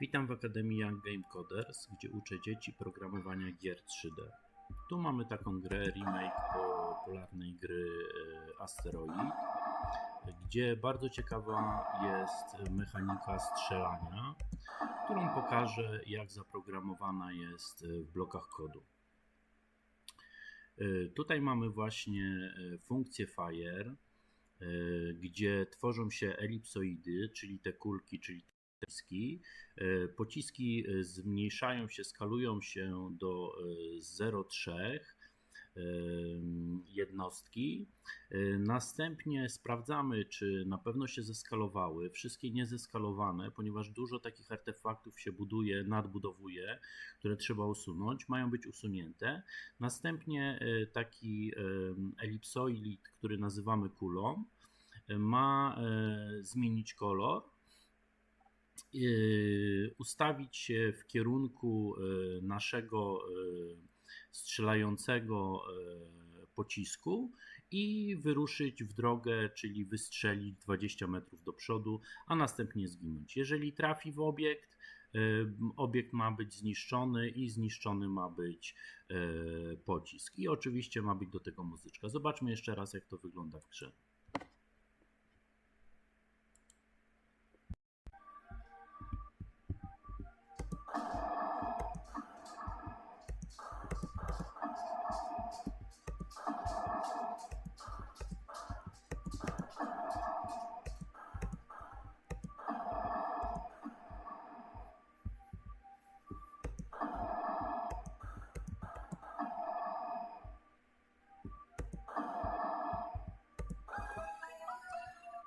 Witam w Akademii Young Game Coders, gdzie uczę dzieci programowania gier 3D. Tu mamy taką grę, remake popularnej gry e, Asteroid, gdzie bardzo ciekawa jest mechanika strzelania, którą pokażę, jak zaprogramowana jest w blokach kodu. E, Tutaj mamy właśnie e, funkcję Fire, e, gdzie tworzą się elipsoidy, czyli te kulki, czyli pociski. E, Pociski e, zmniejszają się, skalują się do e, 0,3 e, jednostki. Następnie sprawdzamy, czy na pewno się zeskalowały. Wszystkie niezeskalowane, ponieważ dużo takich artefaktów się buduje, nadbudowuje, które trzeba usunąć, mają być usunięte. Następnie taki elipsoid, który nazywamy kulą, ma zmienić kolor ustawić się w kierunku yy, naszego yy, strzelającego yy, pocisku i wyruszyć w drogę, czyli wystrzelić 20 metrów do przodu, a następnie zginąć. Jeżeli trafi w obiekt, yy, obiekt ma być zniszczony i zniszczony ma być yy, pocisk. I oczywiście ma być do tego muzyczka. Zobaczmy jeszcze raz, jak to wygląda w grze.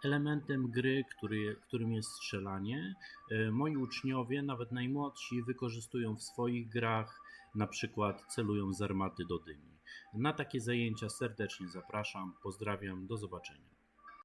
Elementem gry, który, którym jest strzelanie, e, moi uczniowie, nawet najmłodsi, wykorzystują w swoich grach, na przykład celują z armaty do dyni. Na takie zajęcia serdecznie zapraszam. Pozdrawiam, do zobaczenia.